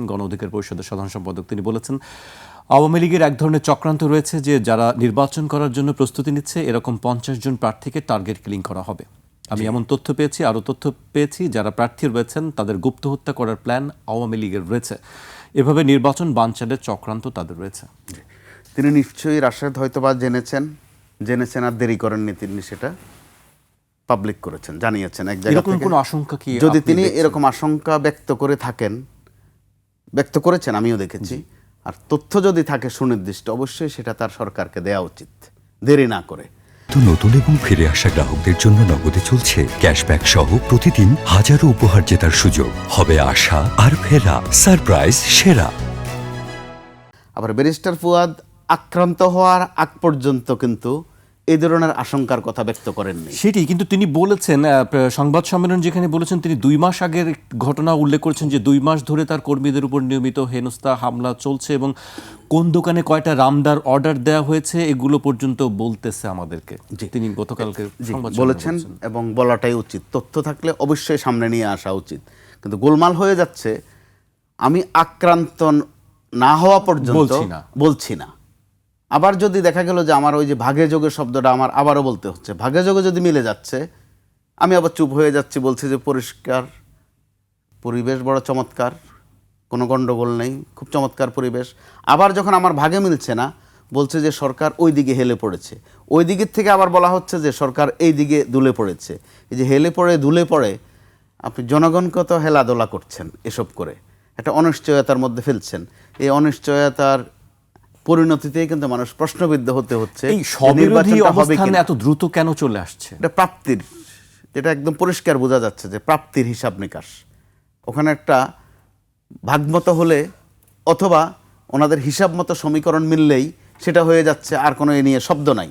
গণ অধিকার পরিষদের সাধারণ সম্পাদক তিনি বলেছেন আওয়ামী লীগের এক ধরনের চক্রান্ত রয়েছে যে যারা নির্বাচন করার জন্য প্রস্তুতি নিচ্ছে এরকম পঞ্চাশ জন প্রার্থীকে টার্গেট কিলিং করা হবে। আমি এমন তথ্য পেয়েছি আরও তথ্য পেয়েছি যারা প্রার্থী রয়েছেন তাদের গুপ্ত হত্যা করার প্ল্যান আওয়ামী লীগের রয়েছে। এভাবে নির্বাচন বানচালের চক্রান্ত তাদের রয়েছে। তিনি নিশ্চয়ই রাশেদ হয়তোবা জেনেছেন জেনেছেন আর দেরি করেননি তিনি সেটা পাবলিক করেছেন জানিয়েছেন এক জায়গা এরকম থেকে। কোনো আশঙ্কা কি যদি তিনি এরকম আশঙ্কা ব্যক্ত করে থাকেন ব্যক্ত করেছেন আমিও দেখেছি। আর তথ্য যদি থাকে সুনির্দিষ্ট অবশ্যই সেটা তার সরকারকে দেওয়া উচিত। দেরি না করে। তো নতুন এবং ফিরে আসা গ্রাহকদের জন্য নগদে চলছে ক্যাশব্যাক সহ প্রতিদিন হাজারো উপহার জেতার সুযোগ। হবে আশা আর ফেরা সারপ্রাইজ সেরা। আবার ব্যারিস্টার ফুয়াদ আক্রান্ত হওয়ার আগ পর্যন্ত কিন্তু এই ধরনের আশঙ্কার কথা ব্যক্ত করেননি। সেটি কিন্তু তিনি বলেছেন সংবাদ সম্মেলন যেখানে বলেছেন তিনি দুই মাস আগের ঘটনা উল্লেখ করেছেন যে দুই মাস ধরে তার কর্মীদের উপর নিয়মিত হেনস্থা হামলা চলছে এবং কোন দোকানে কয়টা রামদার অর্ডার দেওয়া হয়েছে এগুলো পর্যন্ত বলতেছে আমাদেরকে। তিনি গতকালকে বলেছেন এবং বলাটাই উচিত। তথ্য থাকলে অবশ্যই সামনে নিয়ে আসা উচিত। কিন্তু গোলমাল হয়ে যাচ্ছে আমি আক্রান্ত না হওয়া পর্যন্ত বলছি না। আবার যদি দেখা গেল যে আমার ওই যে ভাগে যোগে শব্দটা আমার আবারও বলতে হচ্ছে, ভাগে যোগে যদি মিলে যাচ্ছে, আমি আবার চুপ হয়ে যাচ্ছি, বলছি যে পরিষ্কার পরিবেশ, বড় চমৎকার, কোনো গণ্ডগোল নেই, খুব চমৎকার পরিবেশ। আবার যখন আমার ভাগে মিলছে না, বলছে যে সরকার ওই দিকে হেলে পড়েছে। ওই দিকের থেকে আবার বলা হচ্ছে যে সরকার এই দিকে দুলে পড়েছে। এই যে হেলে পড়ে, দুলে পড়ে, আপনি জনগণকে তো হেলাদোলা করছেন এসব করে। একটা অনিশ্চয়তার মধ্যে ফেলছেন। এই অনিশ্চয়তার পরিণতিতেই কিন্তু মানুষ প্রশ্নবিদ্ধ হতে হচ্ছে এই যে স্ববিরোধী অবস্থানে এত দ্রুত কেন চলে আসছে? এটা প্রাপ্তির যেটা একদম পরিষ্কার বোঝা যাচ্ছে যে প্রাপ্তির হিসাব নিকাশ। ওখানে একটা ভাগমত হলে অথবা ওনাদের হিসাব মতো সমীকরণ মিললেই সেটা হয়ে যাচ্ছে আর কোনো এ নিয়ে শব্দ নাই।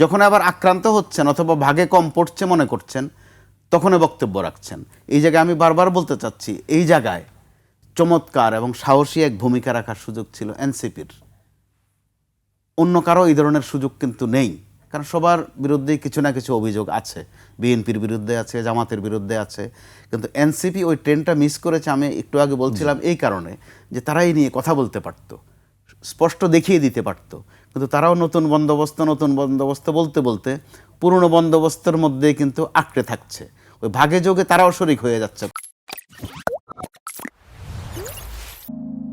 যখন আবার আক্রান্ত হচ্ছেন অথবা ভাগে কম পড়ছে মনে করছেন তখনই বক্তব্য রাখছেন। এই জায়গায় আমি বারবার বলতে চাচ্ছি এই জায়গায় চমৎকার এবং সাহসী এক ভূমিকা রাখার সুযোগ ছিল এনসিপির। অন্য কারও এই ধরনের সুযোগ কিন্তু নেই। কারণ সবার বিরুদ্ধেই কিছু না কিছু অভিযোগ আছে। বিএনপির বিরুদ্ধে আছে জামাতের বিরুদ্ধে আছে। কিন্তু এনসিপি ওই ট্রেনটা মিস করেছে আমি একটু আগে বলছিলাম এই কারণে যে তারা এই নিয়ে কথা বলতে পারতো স্পষ্ট দেখিয়ে দিতে পারতো। কিন্তু তারাও নতুন বন্দোবস্ত নতুন বন্দোবস্ত বলতে বলতে পুরনো বন্দোবস্তের মধ্যে কিন্তু আঁকড়ে থাকছে। ওই ভাগে যোগে তারাও শরিক হয়ে যাচ্ছে।